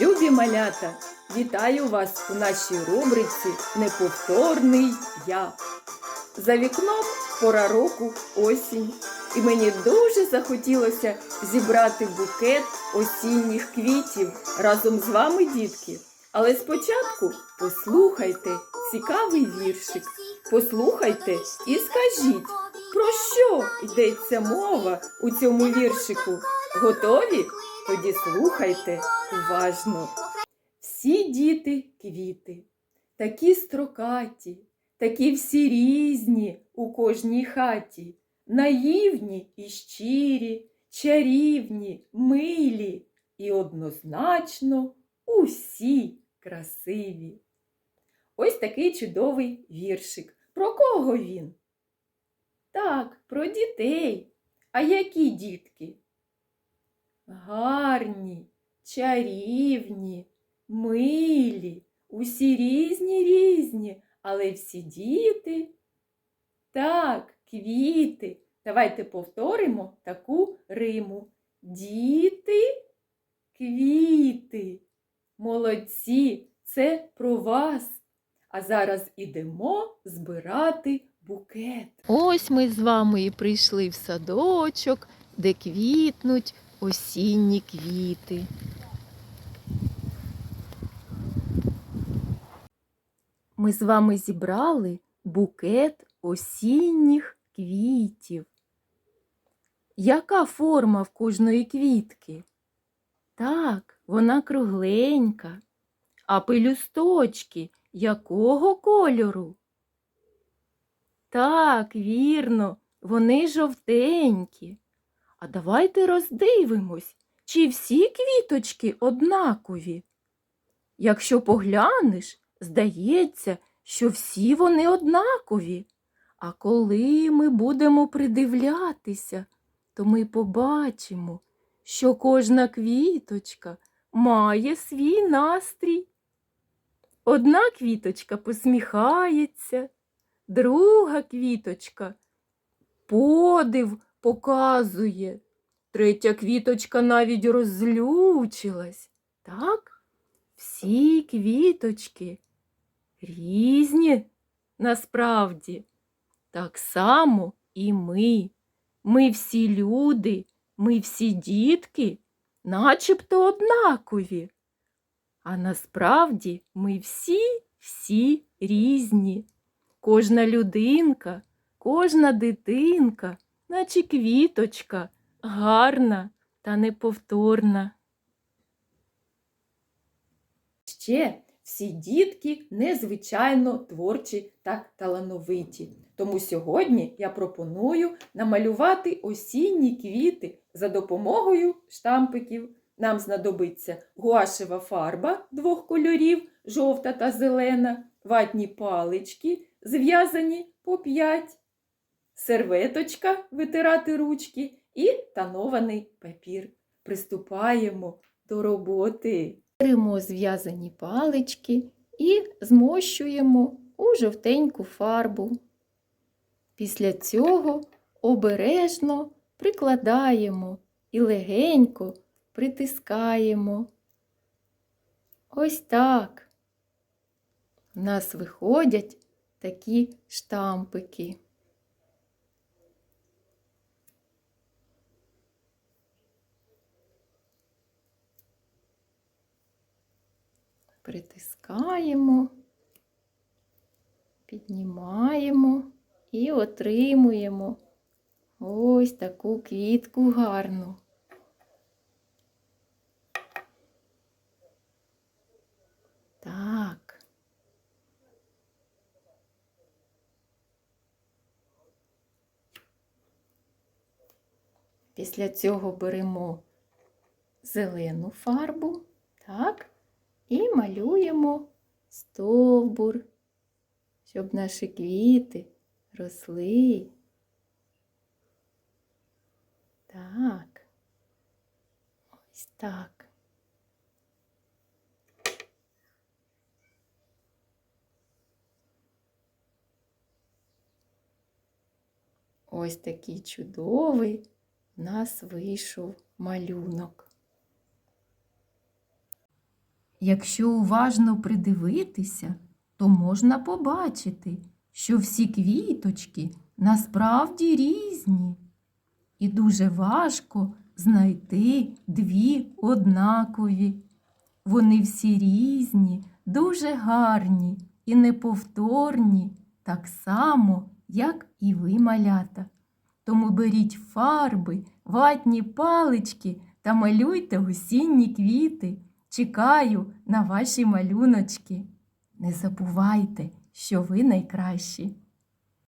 Любі малята, вітаю вас у нашій рубриці Неповторний я. За вікном пора року осінь, і мені дуже захотілося зібрати букет осінніх квітів разом з вами, дітки. Але спочатку послухайте цікавий віршик. Послухайте і скажіть, про що йдеться мова у цьому віршику? Готові? Тоді слухайте уважно. Всі діти квіти, такі строкаті, такі всі різні у кожній хаті, наївні і щирі, чарівні, милі і однозначно усі красиві. Ось такий чудовий віршик. Про кого він? Так, про дітей. А які дітки? Гарні, чарівні, милі, усі різні різні, але всі діти. Так, квіти. Давайте повторимо таку риму. Діти, квіти. Молодці, це про вас. А зараз ідемо збирати букет. Ось ми з вами і прийшли в садочок, де квітнуть осінні квіти. Ми з вами зібрали букет осінніх квітів. Яка форма в кожної квітки? Так, вона кругленька. А пелюсточки якого кольору? Так, вірно, вони жовтенькі. А давайте роздивимось, чи всі квіточки однакові. Якщо поглянеш, здається, що всі вони однакові. А коли ми будемо придивлятися, то ми побачимо, що кожна квіточка має свій настрій. Одна квіточка посміхається, друга квіточка подив показує, третя квіточка навіть розлючилась. Так, всі квіточки різні насправді. Так само і ми. Ми всі люди, ми всі дітки, начебто однакові. А насправді ми всі всі різні. Кожна людинка, кожна дитинка, наче квіточка, гарна та неповторна. Ще всі дітки незвичайно творчі та талановиті. Тому сьогодні я пропоную намалювати осінні квіти за допомогою штампиків. Нам знадобиться гуашева фарба двох кольорів, жовта та зелена, ватні палички, зв'язані по 5, серветочка витирати ручки і танований папір. Приступаємо до роботи. Беремо зв'язані палички і змощуємо у жовтеньку фарбу. Після цього обережно прикладаємо і легенько притискаємо. Ось так. У нас виходять такі штампики. Притискаємо, піднімаємо і отримуємо ось таку квітку гарну. Так. Після цього беремо зелену фарбу, так, і малюємо стовбур, щоб наші квіти росли. Так. Ось так. Ось такий чудовий в нас вийшов малюнок. Якщо уважно придивитися, то можна побачити, що всі квіточки насправді різні. І дуже важко знайти дві однакові. Вони всі різні, дуже гарні і неповторні, так само, як і ви, малята. Тому беріть фарби, ватні палички та малюйте осінні квіти. Чекаю на ваші малюночки. Не забувайте, що ви найкращі.